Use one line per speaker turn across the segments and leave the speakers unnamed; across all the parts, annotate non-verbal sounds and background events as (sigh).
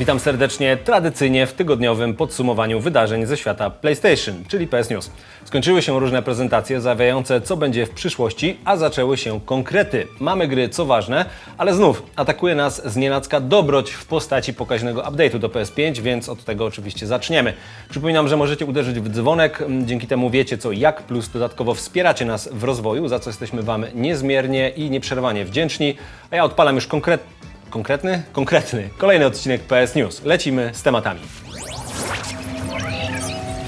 Witam serdecznie, tradycyjnie w tygodniowym podsumowaniu wydarzeń ze świata PlayStation, czyli PS News. Skończyły się różne prezentacje zawiające co będzie w przyszłości, a zaczęły się konkrety. Mamy gry, co ważne, ale znów atakuje nas z dobroć w postaci pokaźnego update'u do PS5, więc od tego oczywiście zaczniemy. Przypominam, że możecie uderzyć w dzwonek, dzięki temu wiecie co jak, plus dodatkowo wspieracie nas w rozwoju, za co jesteśmy Wam niezmiernie i nieprzerwanie wdzięczni, a ja odpalam już konkretnie Konkretny? Konkretny. Kolejny odcinek PS News. Lecimy z tematami.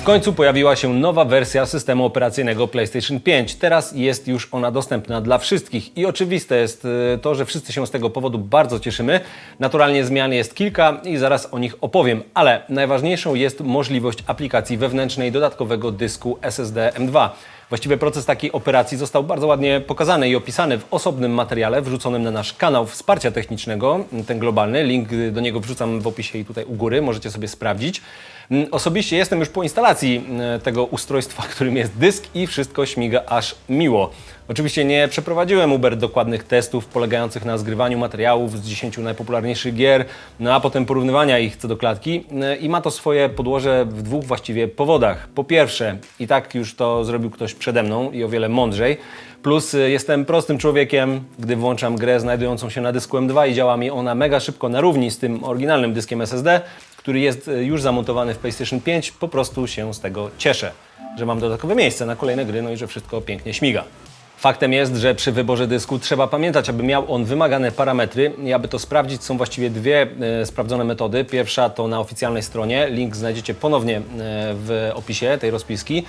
W końcu pojawiła się nowa wersja systemu operacyjnego PlayStation 5. Teraz jest już ona dostępna dla wszystkich i oczywiste jest y, to, że wszyscy się z tego powodu bardzo cieszymy. Naturalnie zmian jest kilka i zaraz o nich opowiem, ale najważniejszą jest możliwość aplikacji wewnętrznej dodatkowego dysku SSD M2. Właściwie proces takiej operacji został bardzo ładnie pokazany i opisany w osobnym materiale wrzuconym na nasz kanał wsparcia technicznego, ten globalny. Link do niego wrzucam w opisie i tutaj u góry, możecie sobie sprawdzić. Mm, Osobiście jestem już po instalacji e, tego ustrojstwa, (laughs) którym jest dysk i wszystko śmiga aż miło. Oczywiście nie przeprowadziłem Uber dokładnych testów polegających na zgrywaniu materiałów z 10 najpopularniejszych gier, no a potem porównywania ich co do klatki E, i ma to swoje podłoże w dwóch właściwie powodach. Po pierwsze, i tak już to zrobił ktoś przede mną i o wiele mądrzej, Plus y, jestem prostym człowiekiem, gdy włączam grę znajdującą się na dysku M2 i działa mi ona mega szybko na równi z tym oryginalnym dyskiem SSD, który jest y, już zamontowany w PlayStation 5, po prostu się z tego cieszę, że mam dodatkowe miejsce na kolejne gry, no i że wszystko pięknie śmiga. Faktem jest, że przy wyborze dysku trzeba pamiętać, aby miał on wymagane parametry i aby to sprawdzić są właściwie dwie e, sprawdzone metody. Pierwsza to na oficjalnej stronie, link znajdziecie ponownie e, w opisie tej rozpiski.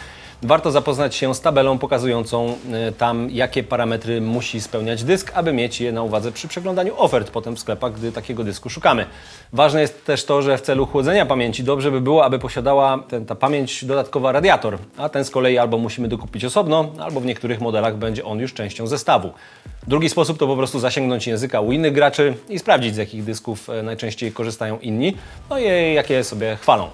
Warto zapoznać się z tabelą pokazującą e, tam, jakie parametry musi spełniać dysk, aby mieć je na uwadze przy przeglądaniu ofert potem w sklepach, gdy takiego dysku szukamy. Ważne jest też to, że w celu chłodzenia pamięci dobrze by było, aby posiadała ten, ta pamięć dodatkowa radiator, a ten z kolei albo musimy dokupić osobno, albo w niektórych modelach będzie on już częścią zestawu. Drugi sposób to po prostu zasięgnąć języka u innych graczy i sprawdzić z jakich dysków e, najczęściej korzystają inni, no i jakie sobie chwalą.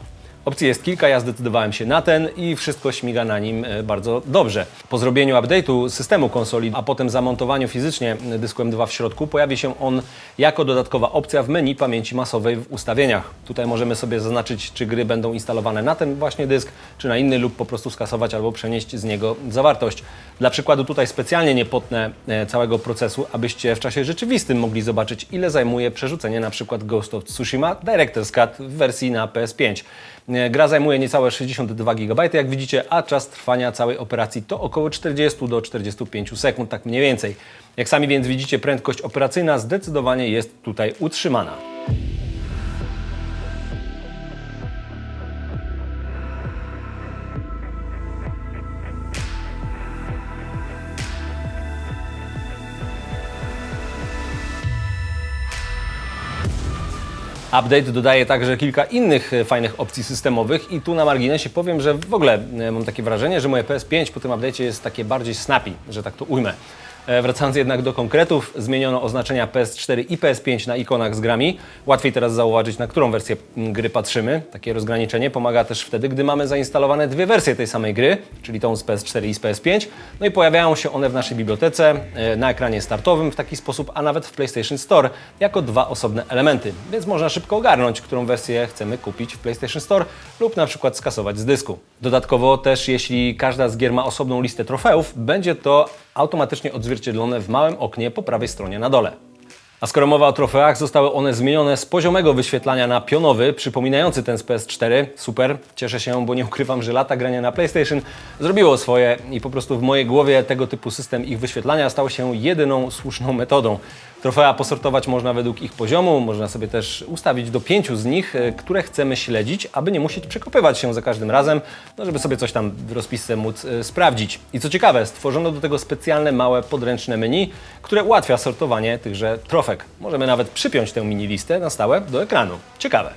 Opcji jest kilka, ja zdecydowałem się na ten i wszystko śmiga na nim e, bardzo dobrze. Po zrobieniu update'u systemu konsoli, a potem zamontowaniu fizycznie dysku M2 w środku, pojawi się on jako dodatkowa opcja w menu pamięci masowej w ustawieniach. Tutaj możemy sobie zaznaczyć, czy gry będą instalowane na ten właśnie dysk, czy na inny lub po prostu skasować albo przenieść z niego zawartość. Dla przykładu tutaj specjalnie nie potnę e, całego procesu, abyście w czasie rzeczywistym mogli zobaczyć, ile zajmuje przerzucenie na przykład Ghost of Tsushima Director's Cut w wersji na PS5. E, Gra zajmuje niecałe 62 GB, jak widzicie, a czas trwania całej operacji to około 40 do 45 sekund, tak mniej więcej. Jak sami więc widzicie, prędkość operacyjna zdecydowanie jest tutaj utrzymana. Update dodaje także kilka innych e, fajnych opcji systemowych i tu na marginesie powiem, że w ogóle e, mam takie wrażenie, że moje PS5 po tym update'cie jest takie bardziej snappy, że tak to ujmę. E, Wracając jednak do konkretów, zmieniono oznaczenia PS4 i PS5 na ikonach z grami. Łatwiej teraz zauważyć, na którą wersję gry patrzymy. Takie rozgraniczenie pomaga też wtedy, gdy mamy zainstalowane dwie wersje tej samej gry, czyli tą z PS4 i z PS5. No i pojawiają się one w naszej bibliotece, e, na ekranie startowym w taki sposób, a nawet w PlayStation Store jako dwa osobne elementy. Więc można szybko ogarnąć, którą wersję chcemy kupić w PlayStation Store lub na przykład skasować z dysku. Dodatkowo też, jeśli każda z gier ma osobną listę trofeów, będzie to automatycznie odzwierciedlone w małym oknie po prawej stronie na dole. A skoro mowa o trofeach, zostały one zmienione z poziomego wyświetlania na pionowy, przypominający ten z PS4. Super, cieszę się, bo nie ukrywam, że lata grania na PlayStation zrobiło swoje i po prostu w mojej głowie tego typu system ich wyświetlania stał się jedyną słuszną metodą. Trofea posortować można według ich poziomu, można sobie też ustawić do pięciu z nich, e, które chcemy śledzić, aby nie musieć przekopywać się za każdym razem, no żeby sobie coś tam w rozpisce móc e, sprawdzić. I co ciekawe, stworzono do tego specjalne małe podręczne menu, które ułatwia sortowanie tychże trofek. Możemy nawet przypiąć tę mini listę na stałe do ekranu. Ciekawe.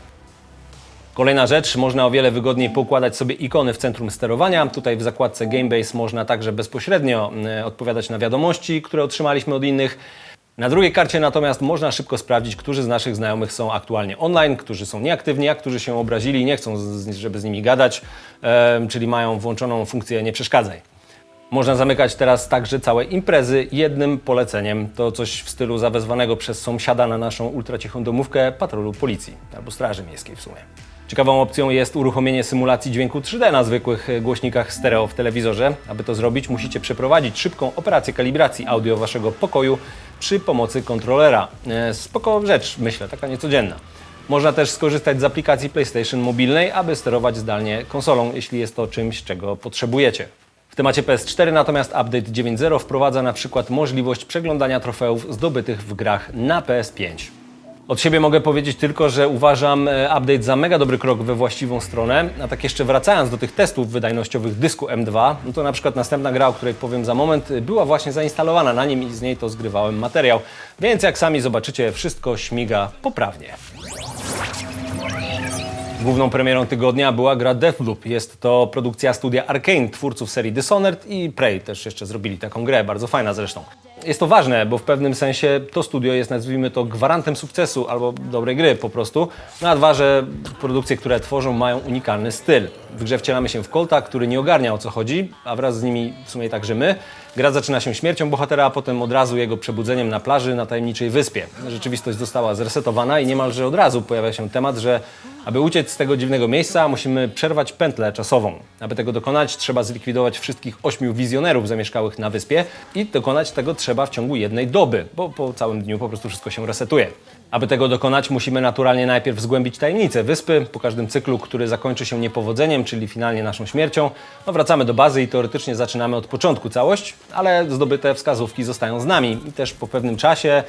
Kolejna rzecz, można o wiele wygodniej poukładać sobie ikony w centrum sterowania. Tutaj w zakładce Gamebase można także bezpośrednio e, odpowiadać na wiadomości, które otrzymaliśmy od innych. Na drugiej karcie natomiast można szybko sprawdzić, którzy z naszych znajomych są aktualnie online, którzy są nieaktywni, a którzy się obrazili nie chcą, żeby z nimi gadać, czyli mają włączoną funkcję nie przeszkadzaj. Można zamykać teraz także całe imprezy jednym poleceniem. To coś w stylu zawezwanego przez sąsiada na naszą ultracichą domówkę patrolu policji albo straży miejskiej w sumie. Ciekawą opcją jest uruchomienie symulacji dźwięku 3D na zwykłych e, głośnikach stereo w telewizorze. Aby to zrobić, musicie przeprowadzić szybką operację kalibracji audio waszego pokoju przy pomocy kontrolera. E, Spoko rzecz, myślę, taka niecodzienna. Można też skorzystać z aplikacji PlayStation mobilnej, aby sterować zdalnie konsolą, jeśli jest to czymś, czego potrzebujecie. W temacie PS4 natomiast update 9.0 wprowadza na przykład możliwość przeglądania trofeów zdobytych w grach na PS5. Od siebie mogę powiedzieć tylko, że uważam e, update za mega dobry krok we właściwą stronę. A tak jeszcze wracając do tych testów wydajnościowych dysku M2, no to na przykład następna gra, o której powiem za moment, y, była właśnie zainstalowana na nim i z niej to zgrywałem materiał. Więc jak sami zobaczycie, wszystko śmiga poprawnie. Główną premierą tygodnia była gra Deathloop. Jest to produkcja studia Arkane, twórców serii Dishonored i Prey też jeszcze zrobili taką grę, bardzo fajna zresztą. Jest to ważne, bo w pewnym sensie to studio jest, nazwijmy to, gwarantem sukcesu albo dobrej gry po prostu. No a dwa, że produkcje, które tworzą, mają unikalny styl. W grze wcielamy się w Colta, który nie ogarnia o co chodzi, a wraz z nimi w sumie także my. Gra zaczyna się śmiercią bohatera, a potem od razu jego przebudzeniem na plaży na tajemniczej wyspie. Rzeczywistość została zresetowana i niemalże od razu pojawia się temat, że aby uciec z tego dziwnego miejsca, musimy przerwać pętlę czasową. Aby tego dokonać, trzeba zlikwidować wszystkich ośmiu wizjonerów zamieszkałych na wyspie i dokonać tego trzeba w ciągu jednej doby, bo po całym dniu po prostu wszystko się resetuje. Aby tego dokonać, musimy naturalnie najpierw zgłębić tajemnicę wyspy. Po każdym cyklu, który zakończy się niepowodzeniem, czyli finalnie naszą śmiercią, no wracamy do bazy i teoretycznie zaczynamy od początku całość, ale zdobyte wskazówki zostają z nami i też po pewnym czasie, e,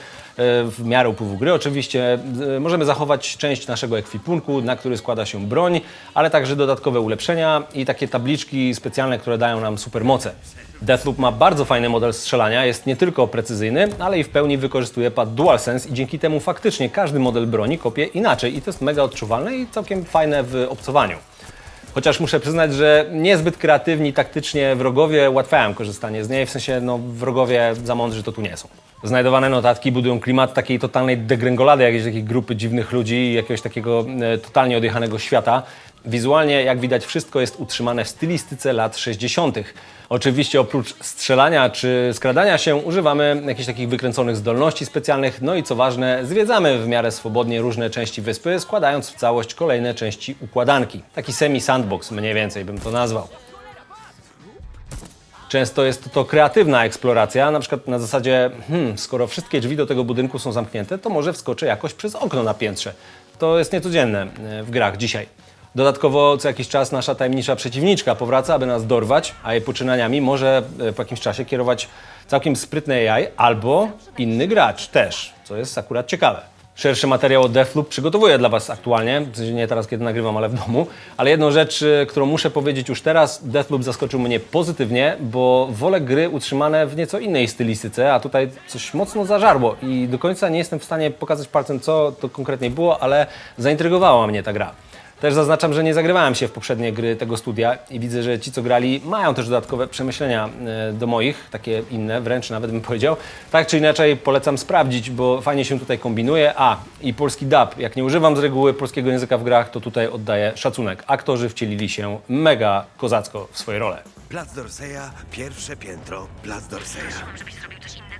w miarę upływu gry oczywiście, e, możemy zachować część naszego ekwipunku, na który składa się broń, ale także dodatkowe ulepszenia i takie tabliczki specjalne, które dają nam supermoce. Deathloop ma bardzo fajny model strzelania, jest nie tylko precyzyjny, ale i w pełni wykorzystuje pad DualSense i dzięki temu faktycznie każdy model broni kopie inaczej i to jest mega odczuwalne i całkiem fajne w obcowaniu. Chociaż muszę przyznać, że niezbyt kreatywni taktycznie wrogowie ułatwiają korzystanie z niej, w sensie no, wrogowie za mądrzy to tu nie są. Znajdowane notatki budują klimat takiej totalnej degrengolady, jakiejś takiej grupy dziwnych ludzi jakiegoś takiego e, totalnie odjechanego świata. Wizualnie, jak widać, wszystko jest utrzymane w stylistyce lat 60. Oczywiście oprócz strzelania czy skradania się używamy jakichś takich wykręconych zdolności specjalnych, no i co ważne, zwiedzamy w miarę swobodnie różne części wyspy, składając w całość kolejne części układanki. Taki semi-sandbox mniej więcej bym to nazwał. Często jest to kreatywna eksploracja, na przykład na zasadzie, hmm, skoro wszystkie drzwi do tego budynku są zamknięte, to może wskoczę jakoś przez okno na piętrze. To jest niecodzienne e, w grach dzisiaj. Dodatkowo co jakiś czas nasza tajemnicza przeciwniczka powraca, aby nas dorwać, a jej poczynaniami może e, po jakimś czasie kierować całkiem sprytny AI albo inny gracz też, co jest akurat ciekawe. Szerszy materiał o Deathloop przygotowuję dla Was aktualnie, w sensie nie teraz, kiedy nagrywam, ale w domu. Ale jedną rzecz, y, którą muszę powiedzieć już teraz, Deathloop zaskoczył mnie pozytywnie, bo wolę gry utrzymane w nieco innej stylistyce, a tutaj coś mocno zażarło i do końca nie jestem w stanie pokazać palcem, co to konkretnie było, ale zaintrygowała mnie ta gra. Też zaznaczam, że nie zagrywałem się w poprzednie gry tego studia i widzę, że ci, co grali, mają też dodatkowe przemyślenia e, do moich, takie inne, wręcz nawet bym powiedział. Tak czy inaczej polecam sprawdzić, bo fajnie się tutaj kombinuje. A, i polski dub. Jak nie używam z reguły polskiego języka w grach, to tutaj oddaję szacunek. Aktorzy wcielili się mega kozacko w swoje role.
Plac Dorseya, pierwsze piętro, Plac Dorseya.
żebyś zrobił coś innego,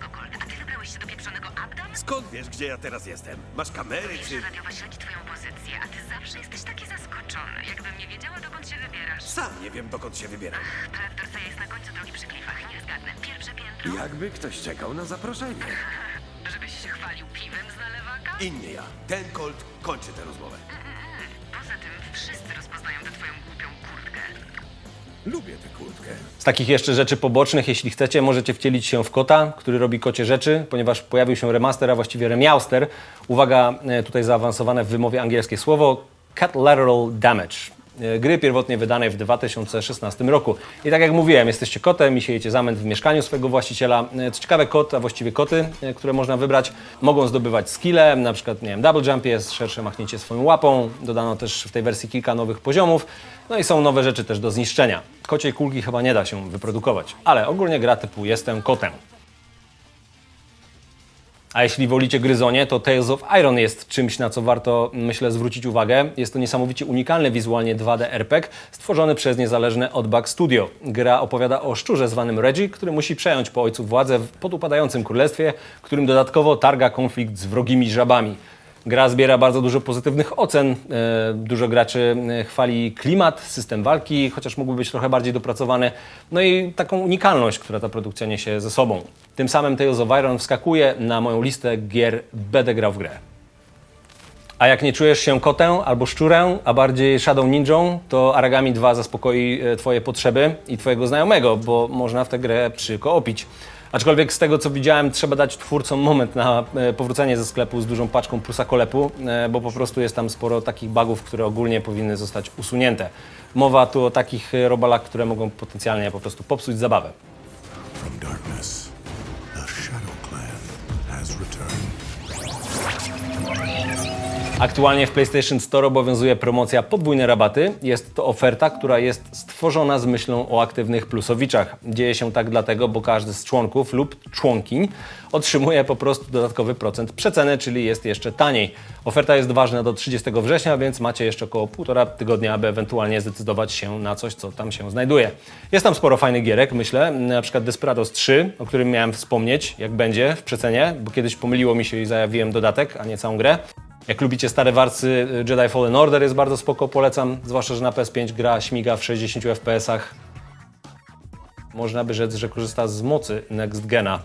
Skąd wiesz, gdzie ja teraz jestem? Masz kamery czy...
Radiowa śledzi twoją pozycję, a ty zawsze jesteś taki zaskoczony. Jakbym nie wiedziała, dokąd się wybierasz.
Sam nie wiem, dokąd się wybieram.
Plac Dorseya jest na końcu drogi przy klifach. Nie zgadnę. Pierwsze piętro?
Jakby ktoś czekał na zaproszenie. (laughs)
Żebyś się chwalił piwem z nalewaka?
I nie ja. Ten Colt kończy tę rozmowę. Lubię tę kurtkę.
Z takich jeszcze rzeczy pobocznych, jeśli chcecie, możecie wcielić się w kota, który robi kocie rzeczy, ponieważ pojawił się remaster, a właściwie remiauster. Uwaga, e, tutaj zaawansowane w wymowie angielskie słowo Cat Lateral Damage. E, Gry pierwotnie wydanej w 2016 roku. I tak jak mówiłem, jesteście kotem i siejecie zamęt w mieszkaniu swojego właściciela. E, Co ciekawe, kot, a właściwie koty, e, które można wybrać, mogą zdobywać skille, na przykład, nie wiem, double jump jest, szersze machnięcie swoją łapą. Dodano też w tej wersji kilka nowych poziomów. No i są nowe rzeczy też do zniszczenia. Kociej kulki chyba nie da się wyprodukować, ale ogólnie gra typu jestem kotem. A jeśli wolicie gryzonie, to Tales of Iron jest czymś, na co warto, myślę, zwrócić uwagę. Jest to niesamowicie unikalny wizualnie 2D RPG, stworzony przez niezależne Oddbug Studio. Gra opowiada o szczurze zwanym Reggie, który musi przejąć po ojcu władzę w podupadającym królestwie, którym dodatkowo targa konflikt z wrogimi żabami. Gra zbiera bardzo dużo pozytywnych ocen. E, Dużo graczy e, chwali klimat, system walki, chociaż mógłby być trochę bardziej dopracowany. No i taką unikalność, która ta produkcja niesie ze sobą. Tym samym Tales of Iron wskakuje na moją listę gier będę grał w grę. A jak nie czujesz się kotem albo szczurem, a bardziej Shadow Ninją, to Aragami 2 zaspokoi e, Twoje potrzeby i Twojego znajomego, bo można w tę grę przykoopić. Aczkolwiek z tego co widziałem, trzeba dać twórcom moment na e, powrócenie ze sklepu z dużą paczką prusakolepu, e, bo po prostu jest tam sporo takich bugów, które ogólnie powinny zostać usunięte. Mowa tu o takich e, robalach, które mogą potencjalnie po prostu popsuć zabawę.
From darkness, the Shadow Clan has returned.
Aktualnie w PlayStation Store obowiązuje promocja podwójne rabaty. Jest to oferta, która jest stworzona z myślą o aktywnych plusowiczach. Dzieje się tak dlatego, bo każdy z członków lub członkiń otrzymuje po prostu dodatkowy procent przeceny, czyli jest jeszcze taniej. Oferta jest ważna do 30 września, więc macie jeszcze około półtora tygodnia, aby ewentualnie zdecydować się na coś, co tam się znajduje. Jest tam sporo fajnych gierek, myślę, na przykład Desperados 3, o którym miałem wspomnieć, jak będzie w przecenie, bo kiedyś pomyliło mi się i zajawiłem dodatek, a nie całą grę. Jak lubicie stare warcy, Jedi Fallen Order jest bardzo spoko, polecam. Zwłaszcza, że na PS5 gra śmiga w 60 FPS-ach. Można by rzec, że korzysta z mocy Next Gena.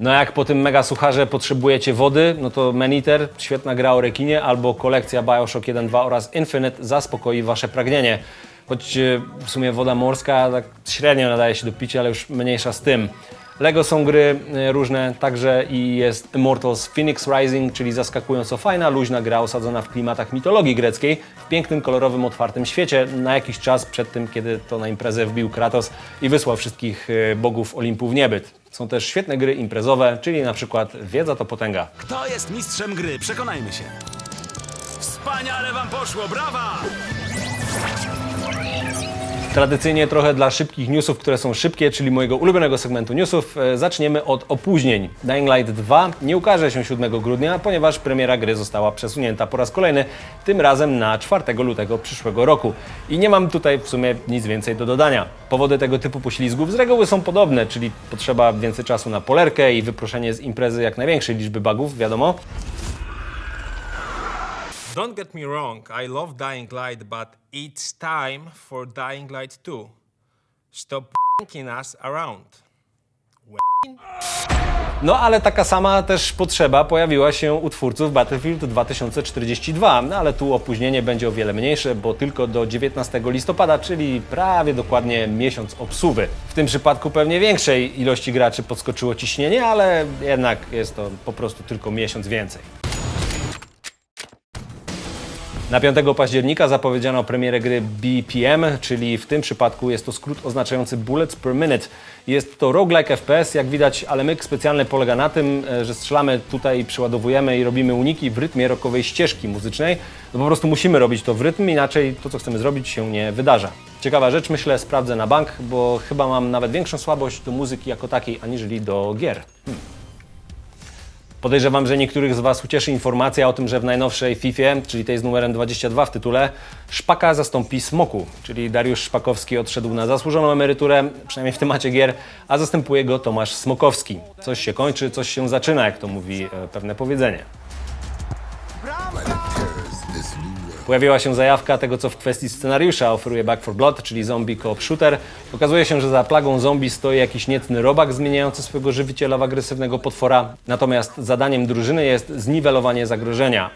No jak po tym mega sucharze potrzebujecie wody, no to Maniter, świetna gra o rekinie, albo kolekcja Bioshock 1, 2 oraz Infinite zaspokoi wasze pragnienie. Choć e, w sumie woda morska tak średnio nadaje się do picia, ale już mniejsza z tym. Lego są gry e, różne, także i jest Immortals Phoenix Rising, czyli zaskakująco fajna, luźna gra osadzona w klimatach mitologii greckiej, w pięknym, kolorowym, otwartym świecie, na jakiś czas przed tym, kiedy to na imprezę wbił Kratos i wysłał wszystkich e, bogów Olimpu w niebyt. Są też świetne gry imprezowe, czyli na przykład Wiedza to potęga.
Kto jest mistrzem gry? Przekonajmy się. Wspaniale wam poszło, brawa!
Tradycyjnie trochę dla szybkich newsów, które są szybkie, czyli mojego ulubionego segmentu newsów, e, zaczniemy od opóźnień. Dying Light 2 nie ukaże się 7 grudnia, ponieważ premiera gry została przesunięta po raz kolejny, tym razem na 4 lutego przyszłego roku. I nie mam tutaj w sumie nic więcej do dodania. Powody tego typu poślizgów z reguły są podobne, czyli potrzeba więcej czasu na polerkę i wyproszenie z imprezy jak największej liczby bugów, wiadomo.
Don't get me wrong, I love Dying Light, but it's time for Dying Light 2. Stop f***ing us around.
No ale taka sama też potrzeba pojawiła się u twórców Battlefield 2042, no ale tu opóźnienie będzie o wiele mniejsze, bo tylko do 19 listopada, czyli prawie dokładnie miesiąc obsuwy. W tym przypadku pewnie większej ilości graczy podskoczyło ciśnienie, ale jednak jest to po prostu tylko miesiąc więcej. Na 5 października zapowiedziano premierę gry BPM, czyli w tym przypadku jest to skrót oznaczający Bullets per Minute. Jest to roguelike FPS, jak widać, ale myk specjalny polega na tym, e, że strzelamy tutaj, przyładowujemy i robimy uniki w rytmie rockowej ścieżki muzycznej. No po prostu musimy robić to w rytm, inaczej to, co chcemy zrobić, się nie wydarza. Ciekawa rzecz, myślę, sprawdzę na bank, bo chyba mam nawet większą słabość do muzyki jako takiej, aniżeli do gier. Podejrzewam, że niektórych z Was ucieszy informacja o tym, że w najnowszej FIFA, czyli tej z numerem 22 w tytule, Szpaka zastąpi Smoku, czyli Dariusz Szpakowski odszedł na zasłużoną emeryturę, przynajmniej w temacie gier, a zastępuje go Tomasz Smokowski. Coś się kończy, coś się zaczyna, jak to mówi e, pewne powiedzenie. Pojawiła się zajawka tego, co w kwestii scenariusza oferuje Back 4 Blood, czyli zombie co-op shooter. Okazuje się, że za plagą zombie stoi jakiś niecny robak zmieniający swojego żywiciela w agresywnego potwora. Natomiast zadaniem drużyny jest zniwelowanie zagrożenia.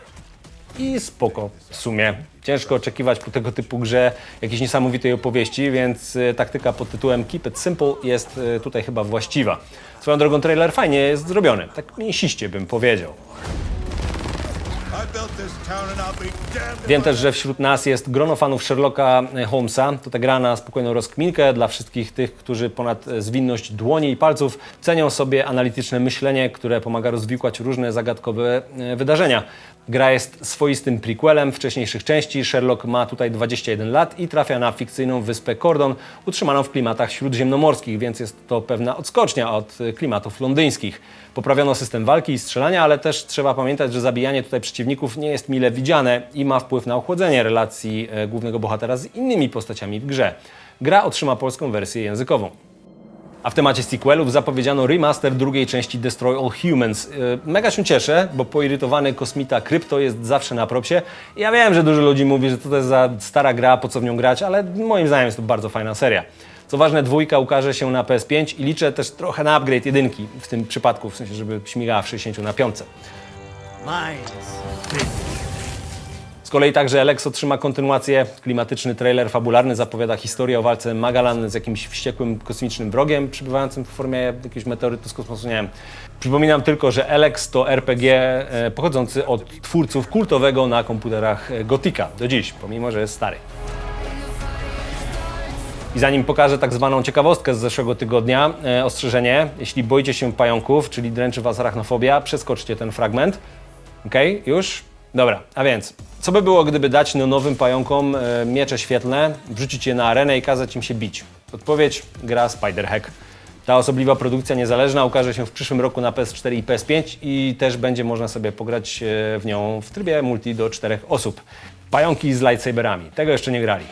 I spoko w sumie. Ciężko oczekiwać po tego typu grze jakiejś niesamowitej opowieści, więc e, taktyka pod tytułem Keep It Simple jest e, tutaj chyba właściwa. Swoją drogą trailer fajnie jest zrobiony, tak mięsiście bym powiedział. Wiem też, że wśród nas jest grono fanów Sherlocka Holmesa. To ta gra na spokojną rozkminkę dla wszystkich tych, którzy ponad zwinność dłoni i palców cenią sobie analityczne myślenie, które pomaga rozwikłać różne zagadkowe e, wydarzenia. Gra jest swoistym prequelem wcześniejszych części. Sherlock ma tutaj 21 lat i trafia na fikcyjną wyspę Cordon, utrzymaną w klimatach śródziemnomorskich, więc jest to pewna odskocznia od e, klimatów londyńskich. Poprawiono system walki i strzelania, ale też trzeba pamiętać, że zabijanie tutaj przeciwników nie jest mile widziane i ma wpływ na ochłodzenie relacji e, głównego bohatera z innymi postaciami w grze. Gra otrzyma polską wersję językową. A w temacie sequelów zapowiedziano remaster drugiej części Destroy All Humans. Yy, Mega się cieszę, bo poirytowany kosmita Krypto jest zawsze na propsie. Ja wiem, że dużo ludzi mówi, że to jest za stara gra, po co w nią grać, ale moim zdaniem jest to bardzo fajna seria. Co ważne, dwójka ukaże się na PS5 i liczę też trochę na upgrade jedynki, w tym przypadku, w sensie, żeby śmigała w 60 na piątce. Z kolei także Alex otrzyma kontynuację. Klimatyczny trailer fabularny zapowiada historię o walce Magalan z jakimś wściekłym kosmicznym wrogiem przybywającym w formie jakiegoś meteorytu z kosmosu. Nie wiem. Przypominam tylko, że Alex to RPG e, pochodzący od twórców kultowego na komputerach e, Gotika do dziś, pomimo że jest stary. I zanim pokażę tak zwaną ciekawostkę z zeszłego tygodnia, e, ostrzeżenie, jeśli boicie się pająków, czyli dręczy Was arachnofobia, przeskoczcie ten fragment. Okej, już? Dobra, a więc, co by było, gdyby dać no nowym pająkom e, miecze świetlne, wrzucić je na arenę i kazać im się bić? Odpowiedź, gra Spider-Hack. Ta osobliwa produkcja niezależna ukaże się w przyszłym roku na PS4 i PS5 i też będzie można sobie pograć e, w nią w trybie multi do czterech osób. Pająki z lightsaberami. Tego jeszcze nie grali.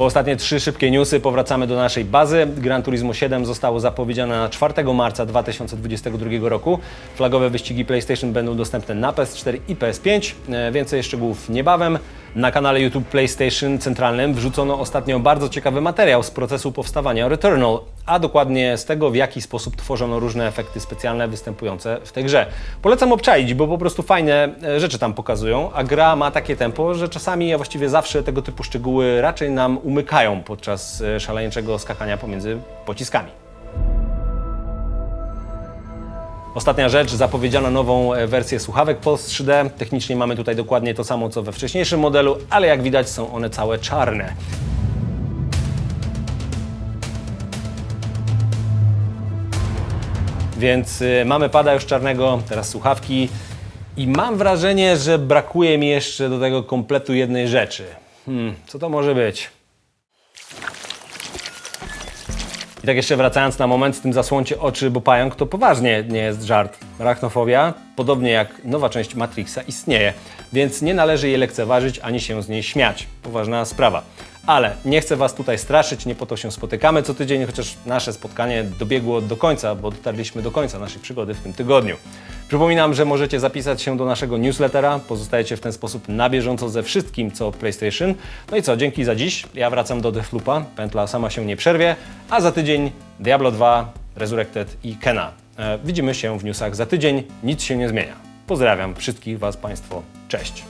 Po ostatnie trzy szybkie newsy powracamy do naszej bazy. Gran Turismo 7 zostało zapowiedziane na 4 marca 2022 roku. Flagowe wyścigi PlayStation będą dostępne na PS4 i PS5. E, Więcej szczegółów niebawem. Na kanale YouTube PlayStation centralnym wrzucono ostatnio bardzo ciekawy materiał z procesu powstawania Returnal, a dokładnie z tego, w jaki sposób tworzono różne efekty specjalne występujące w tej grze. Polecam obczaić, bo po prostu fajne e, rzeczy tam pokazują, a gra ma takie tempo, że czasami, a właściwie zawsze tego typu szczegóły raczej nam umykają podczas e, szaleńczego skakania pomiędzy pociskami. Ostatnia rzecz, zapowiedziano nową e, wersję słuchawek Pulse 3D. Technicznie mamy tutaj dokładnie to samo co we wcześniejszym modelu, ale jak widać są one całe czarne. Więc y, mamy pada już czarnego, teraz słuchawki i mam wrażenie, że brakuje mi jeszcze do tego kompletu jednej rzeczy. Hmm, co to może być? I tak jeszcze wracając na moment z tym zasłoncie oczy, bo pająk to poważnie nie jest żart. Arachnofobia, podobnie jak nowa część Matrixa, istnieje, więc nie należy jej lekceważyć ani się z niej śmiać. Poważna sprawa. Ale nie chcę Was tutaj straszyć, nie po to się spotykamy co tydzień, chociaż nasze spotkanie dobiegło do końca, bo dotarliśmy do końca naszej przygody w tym tygodniu. Przypominam, że możecie zapisać się do naszego newslettera, pozostajecie w ten sposób na bieżąco ze wszystkim, co PlayStation. No i co, dzięki za dziś. Ja wracam do Deathloopa, pętla sama się nie przerwie, a za tydzień Diablo 2, Resurrected i Kena. E, widzimy się w newsach za tydzień, nic się nie zmienia. Pozdrawiam wszystkich Was Państwo, cześć.